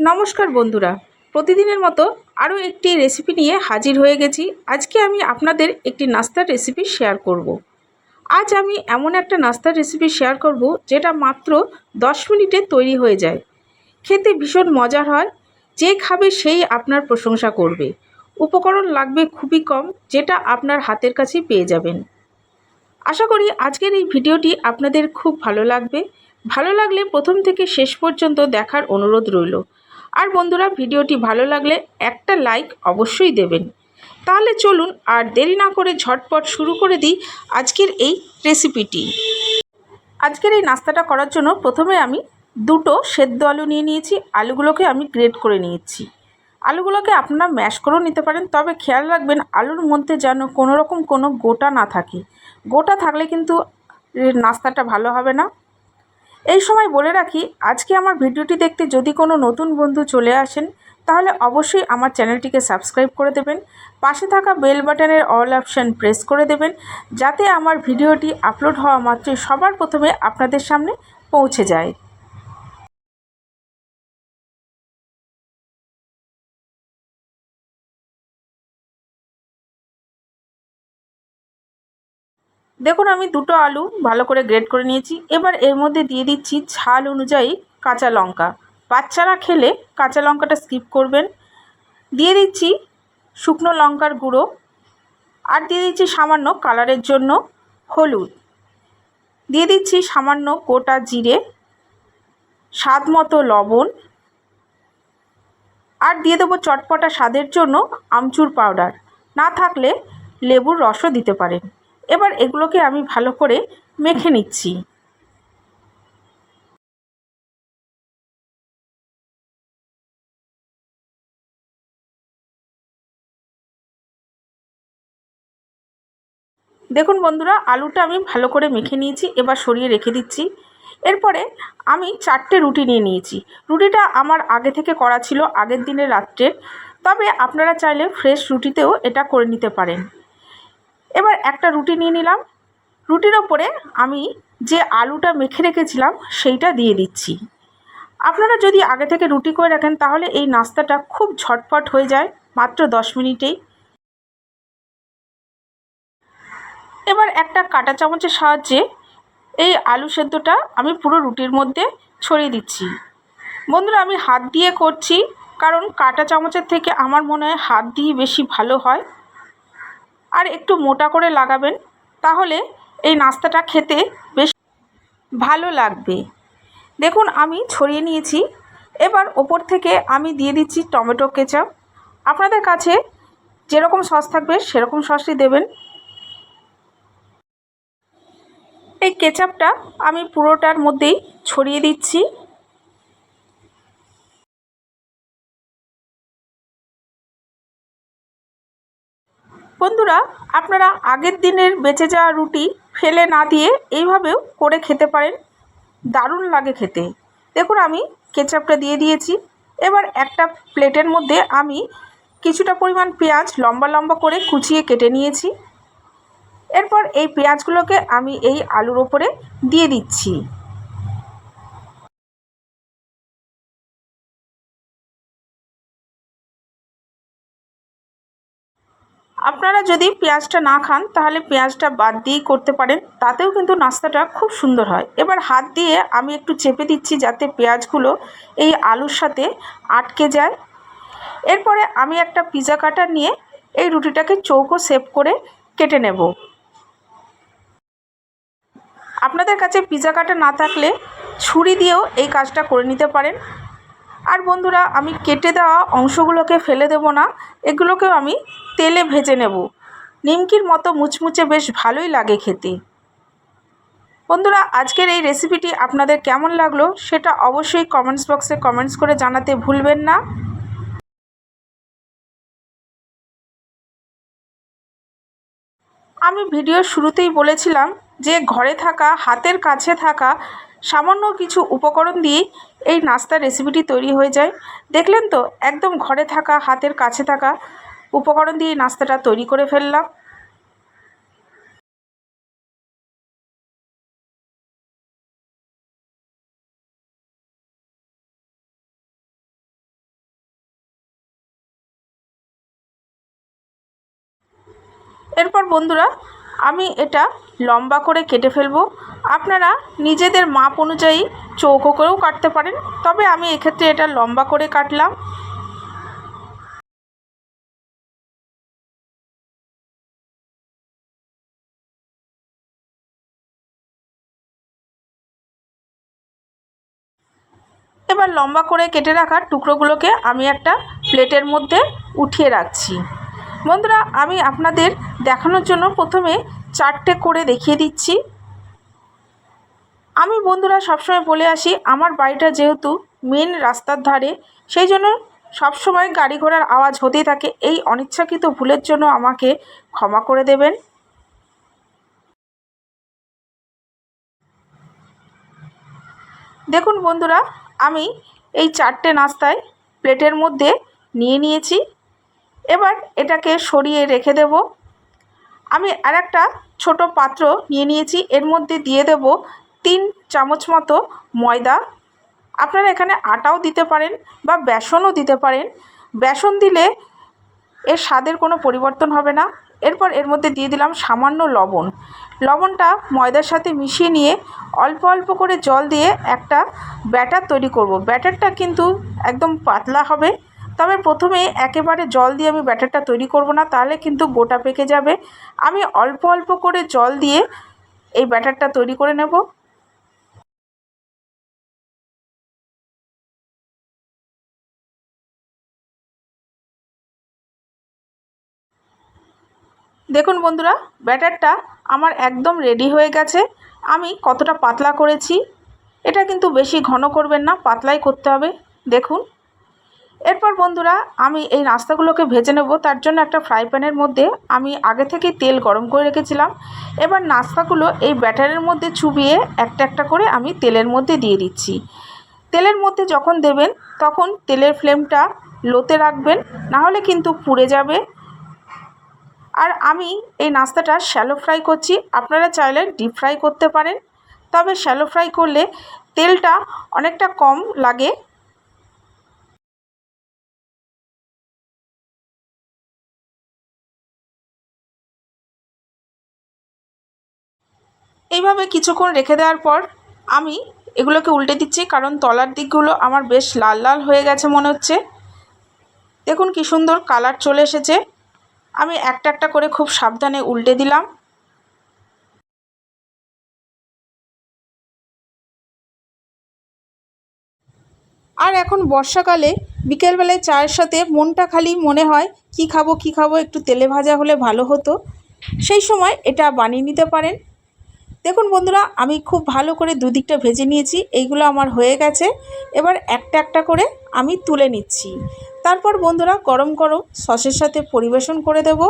নমস্কার বন্ধুরা। প্রতিদিনের মতো আরও একটি রেসিপি নিয়ে হাজির হয়ে গেছি। আজকে আমি আপনাদের একটি নাস্তার রেসিপি শেয়ার করব। আজ আমি এমন একটা নাস্তার রেসিপি শেয়ার করব, যেটা মাত্র দশ মিনিটে তৈরি হয়ে যায়। খেতে ভীষণ মজার হয়, যে খাবে সেই আপনার প্রশংসা করবে। উপকরণ লাগবে খুবই কম, যেটা আপনার হাতের কাছেই পেয়ে যাবেন। আশা করি আজকের এই ভিডিওটি আপনাদের খুব ভালো লাগবে। ভালো লাগলে প্রথম থেকে শেষ পর্যন্ত দেখার অনুরোধ রইল। আর বন্ধুরা ভিডিওটি ভালো লাগলে একটা লাইক অবশ্যই দেবেন। তাহলে চলুন আর দেরি না করে ঝটপট শুরু করে দিই আজকের এই রেসিপিটি আজকের এই নাস্তাটা করার জন্য প্রথমে আমি দুটো সেদ্ধ আলু নিয়ে নিয়েছি, আলুগুলোকে আমি গ্রেট করে নিয়েছি। আলুগুলোকে আপনারা ম্যাশ করেও নিতে পারেন, তবে খেয়াল রাখবেন আলুর মধ্যে যেন কোনো রকম কোনো গোটা না থাকে। গোটা থাকলে কিন্তু নাস্তাটা ভালো হবে না। এই সময় বলে রাখি, আজকে আমার ভিডিওটি দেখতে যদি কোনো নতুন বন্ধু চলে আসেন, তাহলে অবশ্যই আমার চ্যানেলটিকে সাবস্ক্রাইব করে দেবেন, পাশে থাকা বেল বাটনের অল অপশান প্রেস করে দেবেন, যাতে আমার ভিডিওটি আপলোড হওয়া মাত্রই সবার প্রথমে আপনাদের সামনে পৌঁছে যায়। দেখুন, আমি দুটো আলু ভালো করে গ্রেড করে নিয়েছি। এবার এর মধ্যে দিয়ে দিচ্ছি ঝাল অনুযায়ী কাঁচা লঙ্কা। বাচ্চারা খেলে কাঁচা লঙ্কাটা স্কিপ করবেন। দিয়ে দিচ্ছি শুকনো লঙ্কার গুঁড়ো আর দিয়ে দিচ্ছি সামান্য কালারের জন্য হলুদ। দিয়ে দিচ্ছি সামান্য গোটা জিরে, স্বাদ মতো লবণ আর দিয়ে দেবো চটপটা স্বাদের জন্য আমচুর পাউডার। না থাকলে লেবুর রসও দিতে পারেন। এবার এগুলোকে আমি ভালো করে মেখে নিচ্ছি। দেখুন বন্ধুরা, আলুটা আমি ভালো করে মেখে নিয়েছি, এবার সরিয়ে রেখে দিচ্ছি। এরপরে আমি চারটে রুটি নিয়ে নিয়েছি। রুটিটা আমার আগে থেকে করা ছিল আগের দিনের রাত্রের। তবে আপনারা চাইলে ফ্রেশ রুটিতেও এটা করে নিতে পারেন। এবার একটা রুটি নিয়ে নিলাম। রুটির ওপরে আমি যে আলুটা মেখে রেখেছিলাম, সেইটা দিয়ে দিচ্ছি। আপনারা যদি আগে থেকে রুটি করে রাখেন, তাহলে এই নাস্তাটা খুব ঝটপট হয়ে যায়, মাত্র দশ মিনিটেই। এবার একটা কাঁটা চামচের সাহায্যে এই আলু সেদ্ধটা আমি পুরো রুটির মধ্যে ছড়িয়ে দিচ্ছি। বন্ধুরা, আমি হাত দিয়ে করছি, কারণ কাটা চামচের থেকে আমার মনে হয় হাত দিয়ে বেশি ভালো হয়। আর একটু মোটা করে লাগাবেন, তাহলে এই নাস্তাটা খেতে বেশ ভালো লাগবে। দেখুন, আমি ছড়িয়ে নিয়েছি। এবার ওপর থেকে আমি দিয়ে দিচ্ছি টমেটো কেচাপ। আপনাদের কাছে যেরকম সস থাকবে, সেরকম সসই দেবেন। এই কেচাপটা আমি পুরোটার মধ্যেই ছড়িয়ে দিচ্ছি। বন্ধুরা, আপনারা আগের দিনের বেঁচে যাওয়া রুটি ফেলে না দিয়ে এইভাবেও করে খেতে পারেন। দারুণ লাগে খেতে। দেখুন, আমি কেচাপটা দিয়ে দিয়েছি। এবার একটা প্লেটের মধ্যে আমি কিছুটা পরিমাণ পেঁয়াজ লম্বা লম্বা করে কুচিয়ে কেটে নিয়েছি। এরপর এই পেঁয়াজগুলোকে আমি এই আলুর ওপরে দিয়ে দিচ্ছি। আপনারা যদি পেঁয়াজটা না খান, তাহলে পেঁয়াজটা বাদ দিয়েই করতে পারেন। তাতেও কিন্তু নাস্তাটা খুব সুন্দর হয়। এবার হাত দিয়ে আমি একটু চেপে দিচ্ছি যাতে পেঁয়াজগুলো এই আলুর সাথে আটকে যায়। এরপরে আমি একটা পিজা কাটার নিয়ে এই রুটিটাকে চৌকো সেপ করে কেটে নেব। আপনাদের কাছে পিজা কাটা না থাকলে ছুরি দিয়েও এই কাজটা করে নিতে পারেন। আর বন্ধুরা, আমি কেটে দেওয়া অংশগুলোকে ফেলে দেব না, এগুলোকেও আমি তেলে ভেজে নেব। নিমকির মতো মুচমুচে বেশ ভালোই লাগে খেতে। বন্ধুরা, আজকের এই রেসিপিটি আপনাদের কেমন লাগল সেটা অবশ্যই কমেন্টস বক্সে কমেন্টস করে জানাতে ভুলবেন না। আমি ভিডিওর শুরুতেই বলেছিলাম যে, ঘরে থাকা, হাতের কাছে থাকা সামান্য কিছু উপকরণ দিয়েই এই নাস্তার রেসিপিটি তৈরি হয়ে যায়। দেখলেন তো, একদম ঘরে থাকা, হাতের কাছে থাকা উপকরণ দিয়ে নাস্তাটা তৈরি করে ফেললাম। এরপর বন্ধুরা, আমি এটা লম্বা করে কেটে ফেলব। আপনারা নিজেদের মাপ অনুযায়ী চৌকো করেও কাটতে পারেন। তবে আমি এক্ষেত্রে এটা লম্বা করে কাটলাম। এবার লম্বা করে কেটে রাখা টুকরোগুলোকে আমি একটা প্লেটের মধ্যে উঠিয়ে রাখছি। বন্ধুরা, আমি আপনাদের দেখানোর জন্য প্রথমে চারটে করে দেখিয়ে দিচ্ছি। আমি বন্ধুরা সবসময় বলে আসি, আমার বাড়িটা যেহেতু মেন রাস্তার ধারে, সেই জন্য সবসময় গাড়ি ঘোড়ার আওয়াজ হতেই থাকে। এই অনিচ্ছাকৃত ভুলের জন্য আমাকে ক্ষমা করে দেবেন। দেখুন বন্ধুরা, আমি এই চারটে নাস্তায় প্লেটের মধ্যে নিয়ে নিয়েছি। এবার এটাকে সরিয়ে রেখে দেব। আমি আর একটা ছোটো পাত্র নিয়ে নিয়েছি, এর মধ্যে দিয়ে দেব তিন চামচ মতো ময়দা। আপনারা এখানে আটাও দিতে পারেন বা বেসনও দিতে পারেন। বেসন দিলে এর স্বাদের কোনো পরিবর্তন হবে না। এরপর এর মধ্যে দিয়ে দিলাম সামান্য লবণ। লবণটা ময়দার সাথে মিশিয়ে নিয়ে অল্প অল্প করে জল দিয়ে একটা ব্যাটার তৈরি করব। ব্যাটারটা কিন্তু একদম পাতলা হবে। তবে প্রথমে একেবারে জল দিয়ে আমি ব্যাটারটা তৈরি করব না, তাহলে কিন্তু গোটা পেকে যাবে। আমি অল্প অল্প করে জল দিয়ে এই ব্যাটারটা তৈরি করে নেব। দেখুন বন্ধুরা, ব্যাটারটা আমার একদম রেডি হয়ে গেছে। আমি কতটা পাতলা করেছি, এটা কিন্তু বেশি ঘন করবেন না, পাতলাই করতে হবে, দেখুন। এরপর বন্ধুরা, আমি এই নাস্তাগুলোকে ভেজে নেব, তার জন্য একটা ফ্রাই প্যানের মধ্যে আমি আগে থেকেই তেল গরম করে রেখেছিলাম। এবার নাস্তাগুলো এই ব্যাটারের মধ্যে চুবিয়ে একটা একটা করে আমি তেলের মধ্যে দিয়ে দিচ্ছি। তেলের মধ্যে যখন দেবেন, তখন তেলের ফ্লেমটা লোতে রাখবেন, নাহলে কিন্তু পুড়ে যাবে। আর আমি এই নাস্তাটা শ্যালো ফ্রাই করছি। আপনারা চাইলে ডিপ ফ্রাই করতে পারেন। তবে শ্যালো ফ্রাই করলে তেলটা অনেকটা কম লাগে। এইভাবে কিছুক্ষণ রেখে দেওয়ার পর আমি এগুলোকে উল্টে দিচ্ছি, কারণ তলার দিকগুলো আমার বেশ লাল লাল হয়ে গেছে মনে হচ্ছে। দেখুন কি সুন্দর কালার চলে এসেছে। আমি একটা একটা করে খুব সাবধানে উল্টে দিলাম। আর এখন বর্ষাকালে বিকেলবেলায় চায়ের সাথে মনটা খালি মনে হয়, কি খাব কি খাব, একটু তেলে ভাজা হলে ভালো হতো। সেই সময় এটা বানিয়ে নিতে পারেন। দেখুন বন্ধুরা, আমি খুব ভালো করে দুদিকটা ভেজে নিয়েছি, এইগুলো আমার হয়ে গেছে। এবার একটা একটা করে আমি তুলে নিচ্ছি। তারপর বন্ধুরা গরম গরম সসের সাথে পরিবেশন করে দেব।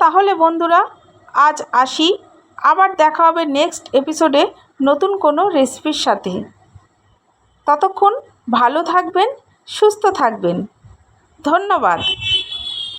তাহলে বন্ধুরা আজ আসি। আবার দেখা হবে নেক্সট এপিসোডে নতুন কোনো রেসিপির সাথে। ততক্ষণ ভালো থাকবেন, সুস্থ থাকবেন। ধন্যবাদ।